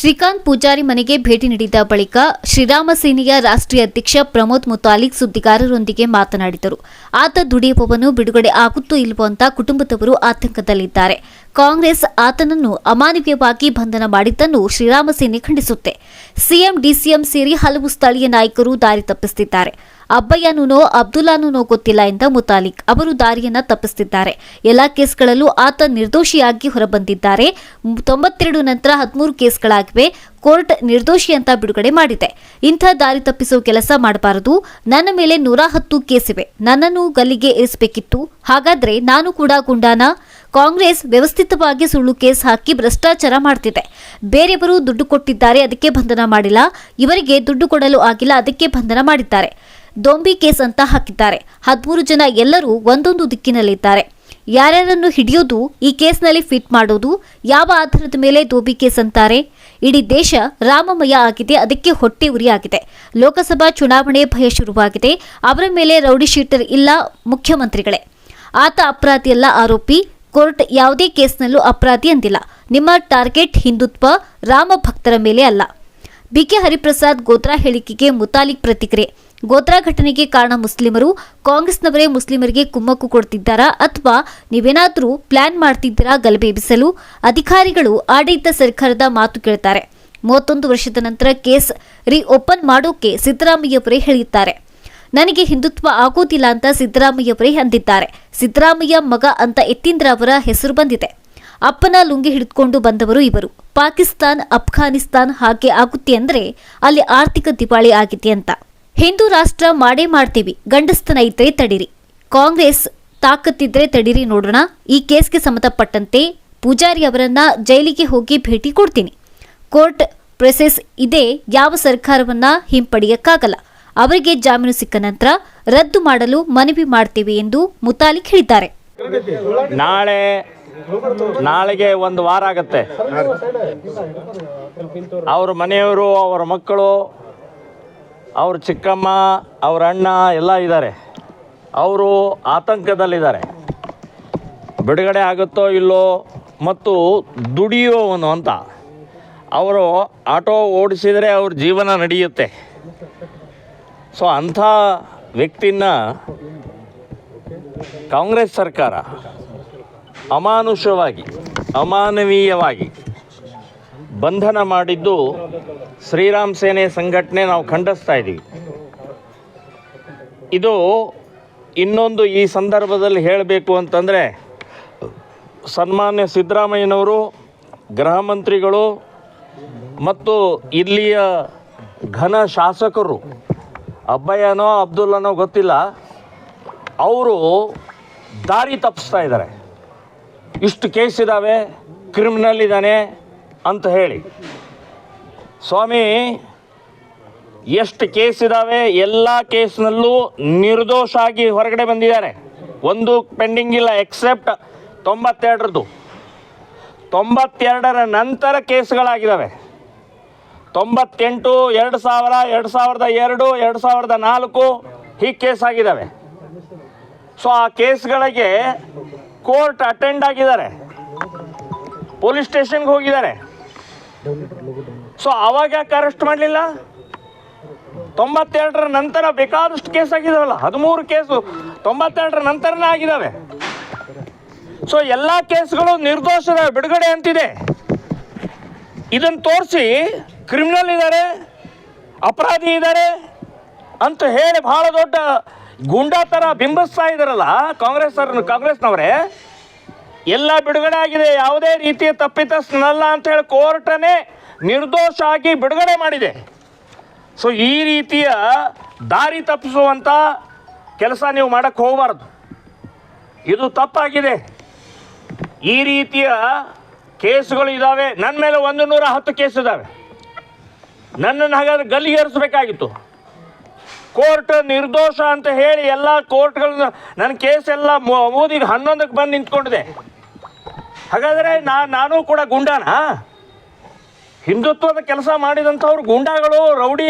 ಶ್ರೀಕಾಂತ್ ಪೂಜಾರಿ ಮನೆಗೆ ಭೇಟಿ ನೀಡಿದ ಬಳಿಕ ಶ್ರೀರಾಮ ಸೇನೆಯ ರಾಷ್ಟ್ರೀಯ ಅಧ್ಯಕ್ಷ ಪ್ರಮೋದ್ ಮುತಾಲಿಕ್ ಸುದ್ದಿಗಾರರೊಂದಿಗೆ ಮಾತನಾಡಿದರು. ಆತ ದುಡಿಯುವವನು ಬಿಡುಗಡೆ ಆಗುತ್ತೋ ಇಲ್ವೋ ಅಂತ ಕುಟುಂಬದವರು ಆತಂಕದಲ್ಲಿದ್ದಾರೆ. ಕಾಂಗ್ರೆಸ್ ಆತನನ್ನು ಅಮಾನವೀಯವಾಗಿ ಬಂಧನ ಮಾಡಿದ್ದನ್ನು ಶ್ರೀರಾಮ ಸೇನೆ ಖಂಡಿಸುತ್ತೆ. ಸಿಎಂ, ಡಿಸಿಎಂ ಸೇರಿ ಹಲವು ಸ್ಥಳೀಯ ನಾಯಕರು ದಾರಿ ತಪ್ಪಿಸುತ್ತಿದ್ದಾರೆ. ಅಬ್ಬಯ್ಯನೂನೋ, ಅಬ್ದುಲ್ಲಾನೂನೋ ಗೊತ್ತಿಲ್ಲ ಎಂದ ಮುತಾಲಿಕ್. ಅವರು ದಾರಿಯನ್ನ ತಪ್ಪಿಸುತ್ತಿದ್ದಾರೆ ಎಲ್ಲಾ ಕೇಸ್ಗಳಲ್ಲೂ ಆತ ನಿರ್ದೋಷಿಯಾಗಿ ಹೊರಬಂದಿದ್ದಾರೆ. ತೊಂಬತ್ತೆರಡು ನಂತರ ಹದಿಮೂರು ಕೇಸ್ಗಳಾಗಿವೆ. ಕೋರ್ಟ್ ನಿರ್ದೋಷಿ ಅಂತ ಬಿಡುಗಡೆ ಮಾಡಿದೆ. ಇಂಥ ದಾರಿ ತಪ್ಪಿಸೋ ಕೆಲಸ ಮಾಡಬಾರದು. ನನ್ನ ಮೇಲೆ ನೂರ ಹತ್ತು ಕೇಸಿವೆ. ನನ್ನನ್ನು ಗಲ್ಲಿಗೆ ಇರಿಸಬೇಕಿತ್ತು ಹಾಗಾದ್ರೆ ನಾನು ಕೂಡ ಗುಂಡಾನ? ಕಾಂಗ್ರೆಸ್ ವ್ಯವಸ್ಥಿತವಾಗಿ ಸುಳ್ಳು ಕೇಸ್ ಹಾಕಿ ಭ್ರಷ್ಟಾಚಾರ ಮಾಡ್ತಿದೆ. ಬೇರೆಯವರು ದುಡ್ಡು ಕೊಟ್ಟಿದ್ದಾರೆ, ಅದಕ್ಕೆ ಬಂಧನ ಮಾಡಿಲ್ಲ. ಇವರಿಗೆ ದುಡ್ಡು ಕೊಡಲು ಆಗಿಲ್ಲ, ಅದಕ್ಕೆ ಬಂಧನ ಮಾಡಿದ್ದಾರೆ. ದೊಂಬಿ ಕೇಸ್ ಅಂತ ಹಾಕಿದ್ದಾರೆ. ಹದಿಮೂರು ಜನ ಎಲ್ಲರೂ ಒಂದೊಂದು ದಿಕ್ಕಿನಲ್ಲಿದ್ದಾರೆ. ಯಾರ್ಯಾರನ್ನು ಹಿಡಿಯೋದು ಈ ಕೇಸ್ನಲ್ಲಿ ಫಿಟ್ ಮಾಡೋದು? ಯಾವ ಆಧಾರದ ಮೇಲೆ ದೋಬಿ ಕೇಸ್ ಅಂತಾರೆ? ಇಡೀ ದೇಶ ರಾಮಮಯ ಆಗಿದೆ, ಅದಕ್ಕೆ ಹೊಟ್ಟೆ ಉರಿ ಆಗಿದೆ ಲೋಕಸಭಾ ಚುನಾವಣೆ ಭಯ ಶುರುವಾಗಿದೆ, ಅವರ ಮೇಲೆ ರೌಡಿ ಶೀಟರ್ ಇಲ್ಲ ಮುಖ್ಯಮಂತ್ರಿಗಳೇ. ಆತ ಅಪರಾಧಿಯಲ್ಲ ಆರೋಪಿ, ಕೋರ್ಟ್ ಯಾವುದೇ ಕೇಸ್ನಲ್ಲೂ ಅಪರಾಧಿ ಅಂದಿಲ್ಲ ನಿಮ್ಮ ಟಾರ್ಗೆಟ್ ಹಿಂದುತ್ವ ರಾಮ ಭಕ್ತರ ಮೇಲೆ ಅಲ್ಲ. ಬಿಕೆ ಹರಿಪ್ರಸಾದ್ ಗೋತ್ರಾ ಹೇಳಿಕೆಗೆ ಮುತಾಲಿಕ್ ಪ್ರತಿಕ್ರಿಯೆ. ಗೋತ್ರಾ ಘಟನೆಗೆ ಕಾರಣ ಮುಸ್ಲಿಮರು. ಕಾಂಗ್ರೆಸ್ನವರೇ ಮುಸ್ಲಿಮರಿಗೆ ಕುಮ್ಮಕ್ಕು ಕೊಡ್ತಿದ್ದಾರಾ ಅಥವಾ ನೀವೇನಾದರೂ ಪ್ಲಾನ್ ಮಾಡ್ತಿದ್ದೀರಾ ಗಲಭೆ ಎಬ್ಬಿಸಲು? ಅಧಿಕಾರಿಗಳು ಆಡಳಿತ ಸರ್ಕಾರದ ಮಾತು ಕೇಳ್ತಾರೆ. ಮೂವತ್ತೊಂದು ವರ್ಷದ ನಂತರ ಕೇಸ್ ರೀ ಓಪನ್ ಮಾಡೋಕೆ ಸಿದ್ದರಾಮಯ್ಯವರೇ ಹೇಳಿದ್ದಾರೆ. ನನಗೆ ಹಿಂದುತ್ವ ಆಗೋದಿಲ್ಲ ಅಂತ ಸಿದ್ದರಾಮಯ್ಯವರೇ ಅಂದಿದ್ದಾರೆ. ಸಿದ್ದರಾಮಯ್ಯ ಮಗ ಅಂತ ಯತೀಂದ್ರ ಅವರ ಹೆಸರು ಬಂದಿದೆ. ಅಪ್ಪನ ಲುಂಗಿ ಹಿಡಿದುಕೊಂಡು ಬಂದವರು ಇವರು. ಪಾಕಿಸ್ತಾನ್, ಅಫ್ಘಾನಿಸ್ತಾನ್ ಹಾಗೆ ಆಗುತ್ತೆ ಅಂದರೆ ಅಲ್ಲಿ ಆರ್ಥಿಕ ದಿವಾಳಿ ಆಗಿದೆ ಅಂತ. ಹಿಂದೂ ರಾಷ್ಟ್ರ ಮಾಡೇ ಮಾಡ್ತೀವಿ. ಗಂಡಸ್ತನ ಇದ್ರೆ ತಡಿರಿ. ಕಾಂಗ್ರೆಸ್ ತಾಕತ್ತಿದ್ರೆ ತಡಿರಿ ನೋಡೋಣ. ಈ ಕೇಸ್ಗೆ ಸಂಬಂಧಪಟ್ಟಂತೆ ಪೂಜಾರಿ ಅವರನ್ನ ಜೈಲಿಗೆ ಹೋಗಿ ಭೇಟಿ ಕೊಡ್ತೀನಿ. ಕೋರ್ಟ್ ಪ್ರೊಸೆಸ್ ಇದೆ. ಯಾವ ಸರ್ಕಾರವನ್ನ ಹಿಂಪಡೆಯಕ್ಕಾಗಲ್ಲ. ಅವರಿಗೆ ಜಾಮೀನು ಸಿಕ್ಕ ನಂತರ ರದ್ದು ಮಾಡಲು ಮನವಿ ಮಾಡ್ತೀವಿ ಎಂದು ಮುತಾಲಿಕ್ ಹೇಳಿದ್ದಾರೆ. ನಾಳೆ ನಾಳೆಗೆ ಒಂದು ವಾರ ಆಗತ್ತೆ. ಅವ್ರ ಮನೆಯವರು ಅವರ ಮಕ್ಕಳು ಅವ್ರ ಚಿಕ್ಕಮ್ಮ, ಅವ್ರ ಅಣ್ಣ ಎಲ್ಲ ಇದ್ದಾರೆ ಅವರು ಆತಂಕದಲ್ಲಿದ್ದಾರೆ. ಬಿಡುಗಡೆ ಆಗುತ್ತೋ ಇಲ್ಲೋ ಮತ್ತು ದುಡಿಯುವವನು ಅಂತ. ಅವರು ಆಟೋ ಓಡಿಸಿದರೆ ಅವ್ರ ಜೀವನ ನಡೆಯುತ್ತೆ. ಸೊ ಅಂಥ ವ್ಯಕ್ತಿನ ಕಾಂಗ್ರೆಸ್ ಸರ್ಕಾರ ಅಮಾನುಷವಾಗಿ ಅಮಾನವೀಯವಾಗಿ ಬಂಧನ ಮಾಡಿದ್ದು ಶ್ರೀರಾಮ್ ಸೇನೆ ಸಂಘಟನೆ ನಾವು ಖಂಡಿಸ್ತಾ ಇದ್ದೀವಿ. ಇದು ಇನ್ನೊಂದು ಈ ಸಂದರ್ಭದಲ್ಲಿ ಹೇಳಬೇಕು ಅಂತಂದರೆ ಸನ್ಮಾನ್ಯ ಸಿದ್ದರಾಮಯ್ಯನವರು, ಗೃಹ ಮಂತ್ರಿಗಳು ಮತ್ತು ಇಲ್ಲಿಯ ಘನ ಶಾಸಕರು, ಅಬ್ಬಯ್ಯನೋ ಅಬ್ದುಲ್ಲನೋ ಗೊತ್ತಿಲ್ಲ, ಅವರು ದಾರಿ ತಪ್ಪಿಸ್ತಾ ಇದ್ದಾರೆ. ಇಷ್ಟು ಕೇಸ್ ಇದ್ದಾವೆ ಕ್ರಿಮಿನಲ್ ಇದ್ದಾನೆ ಅಂತ ಹೇಳಿ. ಸ್ವಾಮಿ, ಎಷ್ಟು ಕೇಸ್ ಇದ್ದಾವೆ ಎಲ್ಲ ಕೇಸ್ನಲ್ಲೂ ನಿರ್ದೋಷ ಆಗಿ ಹೊರಗಡೆ ಬಂದಿದ್ದಾರೆ. ಒಂದು ಪೆಂಡಿಂಗ್ ಇಲ್ಲ ಎಕ್ಸೆಪ್ಟ್ ತೊಂಬತ್ತೆರಡರದ್ದು. ತೊಂಬತ್ತೆರಡರ ನಂತರ ಕೇಸ್ಗಳಾಗಿದ್ದಾವೆ ತೊಂಬತ್ತೆಂಟು, ಎರಡು ಸಾವಿರ, ಎರಡು ಸಾವಿರದ ಎರಡು ಎರಡು ಸಾವಿರದ ನಾಲ್ಕು ಹೀಗೆ ಕೇಸ್ ಆಗಿದ್ದಾವೆ ಸೊ ಆ ಕೇಸ್ಗಳಿಗೆ ಕೋರ್ಟ್ ಅಟೆಂಡ್ ಆಗಿದ್ದಾರೆ. ಪೊಲೀಸ್ ಸ್ಟೇಷನ್ಗೆ ಹೋಗಿದ್ದಾರೆ. ಸೊ ಅವಾಗ ಯಾಕೆ ಅರೆಸ್ಟ್ ಮಾಡಲಿಲ್ಲ? ತೊಂಬತ್ತೆರಡರ ನಂತರ ಬೇಕಾದಷ್ಟು ಕೇಸ್ ಆಗಿದಾವಲ್ಲ, ಹದಿಮೂರು ಕೇಸು ತೊಂಬತ್ತೆರಡರ ನಂತರನೇ ಆಗಿದ್ದಾವೆ ಸೊ ಎಲ್ಲ ಕೇಸ್ಗಳು ನಿರ್ದೋಷದ ಬಿಡುಗಡೆ ಅಂತಿದೆ. ಇದನ್ನು ತೋರಿಸಿ ಕ್ರಿಮಿನಲ್ ಇದ್ದಾರೆ ಅಪರಾಧಿ ಇದ್ದಾರೆ ಅಂತ ಹೇಳಿ ಬಹಳ ದೊಡ್ಡ ಗುಂಡಾ ಥರ ಬಿಂಬಿಸ್ತಾ ಇದ್ದಾರಲ್ಲ ಕಾಂಗ್ರೆಸ್ ಕಾಂಗ್ರೆಸ್ನವರೇ. ಎಲ್ಲ ಬಿಡುಗಡೆ ಆಗಿದೆ. ಯಾವುದೇ ರೀತಿಯ ತಪ್ಪಿತಸ್ಥನಲ್ಲ ಅಂತ ಹೇಳಿ ಕೋರ್ಟನೇ ನಿರ್ದೋಷ ಆಗಿ ಬಿಡುಗಡೆ ಮಾಡಿದೆ. ಸೊ ಈ ರೀತಿಯ ದಾರಿ ತಪ್ಪಿಸುವಂಥ ಕೆಲಸ ನೀವು ಮಾಡಕ್ಕೆ ಹೋಗಬಾರ್ದು. ಇದು ತಪ್ಪಾಗಿದೆ. ಈ ರೀತಿಯ ಕೇಸುಗಳು ಇದ್ದಾವೆ ನನ್ನ ಮೇಲೆ ಒಂದು ನೂರ ಹತ್ತು ಕೇಸ್ ಇದ್ದಾವೆ ನನ್ನನ್ನು ಹಾಗಾದ್ರೆ ಗಲ್ಲಿಗೇರಿಸಬೇಕಾಗಿತ್ತು ಕೋರ್ಟ್ ನಿರ್ದೋಷ ಅಂತ ಹೇಳಿ ಎಲ್ಲ ಕೋರ್ಟ್ಗಳನ್ನ ನನ್ನ ಕೇಸ್ ಎಲ್ಲ ಮೂದಿಗೆ ಹನ್ನೊಂದಕ್ಕೆ ಬಂದು ನಿಂತ್ಕೊಂಡಿದೆ. ಹಾಗಾದರೆ ನಾ ನಾನು ಕೂಡ ಗುಂಡಾನಾ? ಹಿಂದುತ್ವದ ಕೆಲಸ ಮಾಡಿದಂಥವ್ರು ಗುಂಡಾಗಳು, ರೌಡಿ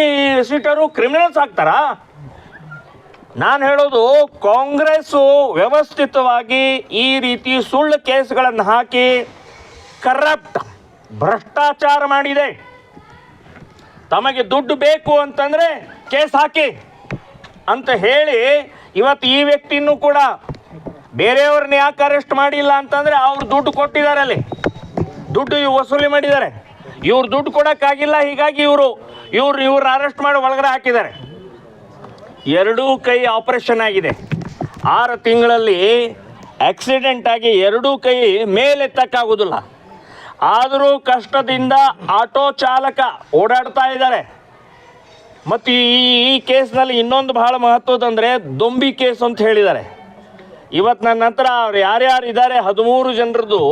ಸೀಟರು ಕ್ರಿಮಿನಲ್ಸ್ ಆಗ್ತಾರಾ? ನಾನು ಹೇಳೋದು ಕಾಂಗ್ರೆಸ್ಸು ವ್ಯವಸ್ಥಿತವಾಗಿ ಈ ರೀತಿ ಸುಳ್ಳು ಕೇಸ್ಗಳನ್ನು ಹಾಕಿ ಕರಪ್ಟ್ ಭ್ರಷ್ಟಾಚಾರ ಮಾಡಿದೆ. ತಮಗೆ ದುಡ್ಡು ಬೇಕು ಅಂತಂದರೆ ಕೇಸ್ ಹಾಕಿ ಅಂತ ಹೇಳಿ ಇವತ್ತು ಈ ವ್ಯಕ್ತಿನೂ ಕೂಡ ಬೇರೆಯವ್ರನ್ನ ಯಾಕೆ ಅರೆಸ್ಟ್ ಮಾಡಿಲ್ಲ ಅಂತಂದರೆ ಅವ್ರು ದುಡ್ಡು ಕೊಟ್ಟಿದ್ದಾರೆ ಅಲ್ಲಿ. ದುಡ್ಡು ವಸೂಲಿ ಮಾಡಿದ್ದಾರೆ. ಇವ್ರು ದುಡ್ಡು ಕೊಡೋಕ್ಕಾಗಿಲ್ಲ, ಹೀಗಾಗಿ ಇವರು, ಇವ್ರು, ಇವ್ರನ್ನ ಅರೆಸ್ಟ್ ಮಾಡಿ ಒಳಗಡೆ ಹಾಕಿದ್ದಾರೆ. ಎರಡೂ ಕೈ ಆಪರೇಷನ್ ಆಗಿದೆ. ಆರು ತಿಂಗಳಲ್ಲಿ ಆಕ್ಸಿಡೆಂಟ್ ಆಗಿ ಎರಡೂ ಕೈ ಮೇಲೆತ್ತಕ್ಕಾಗೋದಿಲ್ಲ. ಆದರೂ ಕಷ್ಟದಿಂದ ಆಟೋ ಚಾಲಕ ಓಡಾಡ್ತಾ ಇದ್ದಾರೆ. ಮತ್ತು ಈ ಈ ಕೇಸ್ನಲ್ಲಿ ಇನ್ನೊಂದು ಬಹಳ ಮಹತ್ವದಂದರೆ ದೊಂಬಿ ಕೇಸ್ ಅಂತ ಹೇಳಿದ್ದಾರೆ. ಇವತ್ತು ನನ್ನ ನಂತರ ಅವ್ರು ಯಾರ್ಯಾರು ಇದ್ದಾರೆ ಹದಿಮೂರು ಜನರದ್ದು,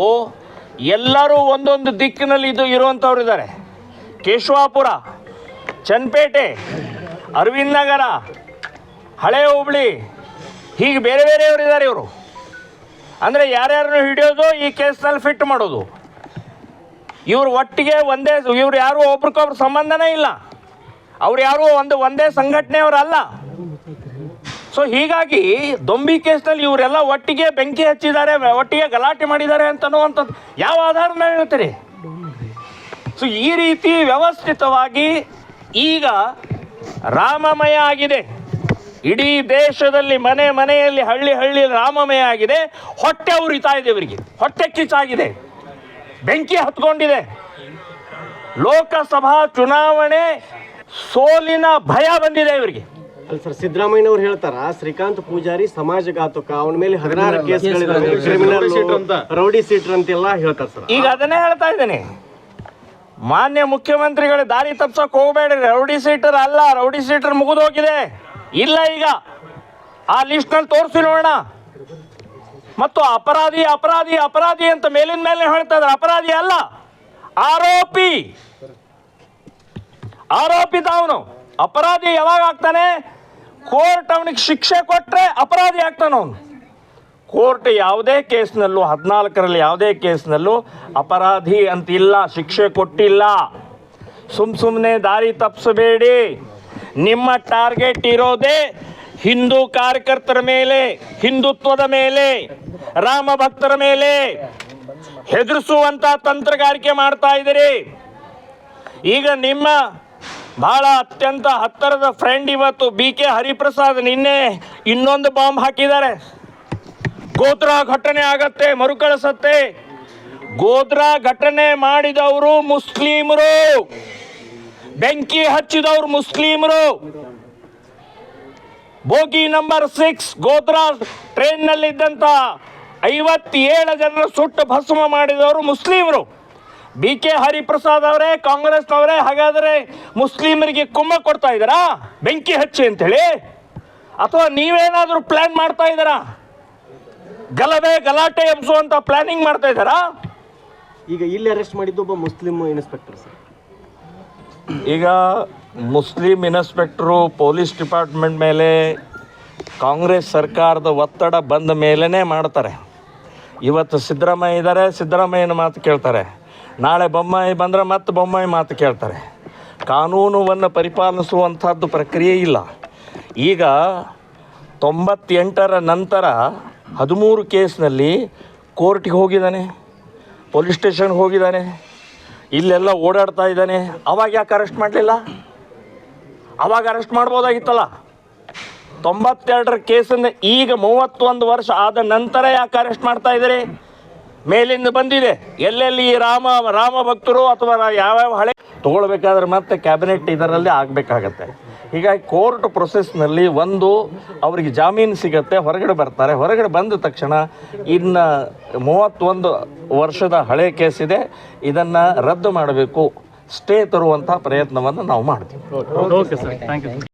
ಎಲ್ಲರೂ ಒಂದೊಂದು ದಿಕ್ಕಿನಲ್ಲಿ ಇದು ಇರುವಂಥವ್ರು ಇದ್ದಾರೆ ಕೇಶವಾಪುರ, ಚನ್ನಪೇಟೆ, ಅರವಿಂದ್ ನಗರ, ಹಳೆ ಹುಬ್ಳಿ, ಹೀಗೆ ಬೇರೆ ಬೇರೆಯವರು ಇದ್ದಾರೆ ಇವರು. ಅಂದರೆ ಯಾರ್ಯಾರನ್ನು ಹಿಡಿಯೋದು, ಈ ಕೇಸ್ನಲ್ಲಿ ಫಿಟ್ ಮಾಡೋದು. ಇವರು ಒಟ್ಟಿಗೆ ಒಂದೇ, ಇವ್ರು ಯಾರು ಒಬ್ರಿಗೊಬ್ರು ಸಂಬಂಧನೇ ಇಲ್ಲ. ಅವ್ರು ಯಾರು ಒಂದು, ಒಂದೇ ಸಂಘಟನೆಯವರಲ್ಲ. ಸೊ ಹೀಗಾಗಿ ದೊಂಬಿ ಕೇಸ್ನಲ್ಲಿ ಇವರೆಲ್ಲ ಒಟ್ಟಿಗೆ ಬೆಂಕಿ ಹಚ್ಚಿದ್ದಾರೆ, ಒಟ್ಟಿಗೆ ಗಲಾಟೆ ಮಾಡಿದ್ದಾರೆ ಅಂತ ಅನ್ನುವಂಥದ್ದು. ಯಾವ ಆಧಾರ ಮೇಲೆ ಹೇಳ್ತೀರಿ? ಸೊ ಈ ರೀತಿ ವ್ಯವಸ್ಥಿತವಾಗಿ ಈಗ ರಾಮಮಯ ಆಗಿದೆ. ಇಡೀ ದೇಶದಲ್ಲಿ ಮನೆ ಮನೆಯಲ್ಲಿ ಹಳ್ಳಿ ಹಳ್ಳಿ ರಾಮಮಯ ಆಗಿದೆ. ಹೊಟ್ಟೆ ಉರಿತಾ ಇದೆ ಇವರಿಗೆ. ಹೊಟ್ಟೆ ಕಿಚ್ಚಾಗಿದೆ ಬೆಂಕಿ ಹತ್ಕೊಂಡಿದೆ. ಲೋಕಸಭಾ ಚುನಾವಣೆ ಸೋಲಿನ ಭಯ ಬಂದಿದೆ ಇವರಿಗೆ. ಅಲ್ಲ ಸರ್ ಸಿದ್ದರಾಮಯ್ಯನವ್ರು ಹೇಳ್ತಾರ ಶ್ರೀಕಾಂತ್ ಪೂಜಾರಿ ಸಮಾಜಘಾತಕ ಅವನ ಮೇಲೆ ಹದಿನಾರು ಕೇಸ್ಗಳಿದಾವೆ ಕ್ರಿಮಿನಲ್ ರೌಡಿ ಸೀಟರ್ ಅಂತೆಲ್ಲ ಹೇಳ್ತಾರೆ ಸರ್. ಈಗ ಅದನ್ನೇ ಹೇಳ್ತಾ ಇದ್ದೇನೆ. ಮಾನ್ಯ ಮುಖ್ಯಮಂತ್ರಿಗಳು ದಾರಿ ತಪ್ಸಕ್ ಹೋಗಬೇಡ್ರಿ. ರೌಡಿ ಸೀಟರ್ ಅಲ್ಲ ರೌಡಿ ಸೀಟರ್ ಮುಗಿದೋಗಿದೆ. ಇಲ್ಲ ಈಗ. ಆ ಲಿಸ್ಟ್ನಲ್ಲಿ ತೋರಿಸಿ ನೋಡೋಣ. ಮತ್ತು ಅಪರಾಧಿ ಅಪರಾಧಿ ಅಪರಾಧಿ ಅಂತ ಮೇಲಿನ ಮೇಲೆ ಹೇಳ್ತಾ ಇದ್ದಾರೆ ಅಪರಾಧಿ ಅಲ್ಲ. ಆರೋಪಿ. ಆರೋಪಿ ತಾವನು ಅಪರಾಧಿ ಯಾವಾಗ ಆಗ್ತಾನೆ? ಕೋರ್ಟ್ ಅವನಿಗೆ ಶಿಕ್ಷೆ ಕೊಟ್ಟರೆ ಅಪರಾಧಿ ಆಗ್ತಾನೆ ಅವನು. ಕೋರ್ಟ್ ಯಾವುದೇ ಕೇಸ್ನಲ್ಲೂ, ಹದಿನಾಲ್ಕರಲ್ಲಿ ಯಾವುದೇ ಕೇಸ್ನಲ್ಲೂ ಅಪರಾಧಿ ಅಂತಿಲ್ಲ, ಶಿಕ್ಷೆ ಕೊಟ್ಟಿಲ್ಲ. ಸುಮ್ ಸುಮ್ಮನೆ ದಾರಿ ತಪ್ಪಿಸಬೇಡಿ. ನಿಮ್ಮ ಟಾರ್ಗೆಟ್ ಇರೋದೇ ಹಿಂದೂ ಕಾರ್ಯಕರ್ತರ ಮೇಲೆ, ಹಿಂದುತ್ವದ ಮೇಲೆ, ರಾಮ ಭಕ್ತರ ಮೇಲೆ. ಹೆದರಿಸುವಂತ ತಂತ್ರಗಾರಿಕೆ ಮಾಡ್ತಾ ಇದ್ದೀರಿ. ಈಗ ನಿಮ್ಮ ಬಹಳ ಅತ್ಯಂತ ಹತ್ತರದ ಫ್ರೆಂಡ್ ಇವತ್ತು ಬಿ ಕೆ ಹರಿಪ್ರಸಾದ್ ನಿನ್ನೆ ಇನ್ನೊಂದು ಬಾಂಬ್ ಹಾಕಿದ್ದಾರೆ. ಗೋತ್ರ ಘಟನೆ ಆಗತ್ತೆ, ಮರುಕಳಿಸತ್ತೆ. ಗೋಧ್ರಾ ಘಟನೆ ಮಾಡಿದವರು ಮುಸ್ಲಿಮರು. ಬೆಂಕಿ ಹಚ್ಚಿದವರು ಮುಸ್ಲಿಮರು. ಬೋಗಿ ನಂಬರ್ ಸಿಕ್ಸ್ ಗೋಧ್ರಾ ಟ್ರೈನ್ನಲ್ಲಿದ್ದಂಥ ಐವತ್ತೇಳು ಜನರ ಸುಟ್ಟು ಭಸ್ಮ ಮಾಡಿದವರು ಮುಸ್ಲಿಮರು. ಬಿ ಕೆ ಹರಿಪ್ರಸಾದ್ ಅವರೇ ಕಾಂಗ್ರೆಸ್ನವರೇ ಹಾಗಾದರೆ ಮುಸ್ಲಿಮರಿಗೆ ಕುಮ್ಮ ಕೊಡ್ತಾ ಇದ್ದೀರಾ? ಬೆಂಕಿ ಹಚ್ಚಿ ಅಂತೇಳಿ? ಅಥವಾ ನೀವೇನಾದರೂ ಪ್ಲ್ಯಾನ್ ಮಾಡ್ತಾ ಇದ್ದೀರಾ? ಗಲಭೆ ಗಲಾಟೆ ಎಬ್ಸುವಂತ ಪ್ಲಾನಿಂಗ್ ಮಾಡ್ತಾ ಇದ್ದಾರಾ? ಈಗ ಇಲ್ಲಿ ಅರೆಸ್ಟ್ ಮಾಡಿದ್ದು ಒಬ್ಬ ಮುಸ್ಲಿಂ ಇನ್ಸ್ಪೆಕ್ಟರ್ ಸರ್. ಈಗ ಮುಸ್ಲಿಂ ಇನ್ಸ್ಪೆಕ್ಟ್ರು ಪೊಲೀಸ್ ಡಿಪಾರ್ಟ್ಮೆಂಟ್ ಮೇಲೆ ಕಾಂಗ್ರೆಸ್ ಸರ್ಕಾರದ ಒತ್ತಡ ಬಂದ ಮೇಲೇ ಮಾಡ್ತಾರೆ. ಇವತ್ತು ಸಿದ್ದರಾಮಯ್ಯ ಇದ್ದಾರೆ ಸಿದ್ದರಾಮಯ್ಯನ ಮಾತು ಕೇಳ್ತಾರೆ. ನಾಳೆ ಬೊಮ್ಮಾಯಿ ಬಂದರೆ ಮತ್ತೆ ಬೊಮ್ಮಾಯಿ ಮಾತು ಕೇಳ್ತಾರೆ. ಕಾನೂನುವನ್ನು ಪರಿಪಾಲಿಸುವಂಥದ್ದು ಪ್ರಕ್ರಿಯೆ ಇಲ್ಲ. ಈಗ ತೊಂಬತ್ತೆಂಟರ ನಂತರ ಹದಿಮೂರು ಕೇಸ್ನಲ್ಲಿ ಕೋರ್ಟಿಗೆ ಹೋಗಿದ್ದಾನೆ, ಪೊಲೀಸ್ ಸ್ಟೇಷನ್ಗೆ ಹೋಗಿದ್ದಾನೆ, ಇಲ್ಲೆಲ್ಲ ಓಡಾಡ್ತಾ ಇದ್ದಾನೆ. ಅವಾಗ ಯಾಕೆ ಅರೆಸ್ಟ್ ಮಾಡಲಿಲ್ಲ? ಅವಾಗ ಅರೆಸ್ಟ್ ಮಾಡ್ಬೋದಾಗಿತ್ತಲ್ಲ? ತೊಂಬತ್ತೆರಡರ ಕೇಸನ್ನು ಈಗ ಮೂವತ್ತೊಂದು ವರ್ಷ ಆದ ನಂತರ ಯಾಕೆ ಅರೆಸ್ಟ್ ಮಾಡ್ತಾ ಇದ್ದೀರಿ? ಮೇಲಿಂದ ಬಂದಿದೆ. ಎಲ್ಲೆಲ್ಲಿ ರಾಮ ರಾಮ ಭಕ್ತರು ಅಥವಾ ಯಾವ ಯಾವ್ಯಾವ ಹಳೆ ತಗೊಳ್ಬೇಕಾದ್ರೆ ಮತ್ತೆ ಕ್ಯಾಬಿನೆಟ್ ಇದರಲ್ಲಿ ಆಗಬೇಕಾಗತ್ತೆ. ಹೀಗಾಗಿ ಕೋರ್ಟ್ ಪ್ರೊಸೆಸ್ನಲ್ಲಿ ಒಂದು ಅವರಿಗೆ ಜಾಮೀನು ಸಿಗತ್ತೆ, ಹೊರಗಡೆ ಬರ್ತಾರೆ. ಹೊರಗಡೆ ಬಂದ ತಕ್ಷಣ ಇನ್ನು ಮೂವತ್ತೊಂದು ವರ್ಷದ ಹಳೆ ಕೇಸ್ ಇದೆ. ಇದನ್ನು ರದ್ದು ಮಾಡಬೇಕು. ಸ್ಟೇ ತರುವಂಥ ಪ್ರಯತ್ನವನ್ನು ನಾವು ಮಾಡ್ತೀವಿ.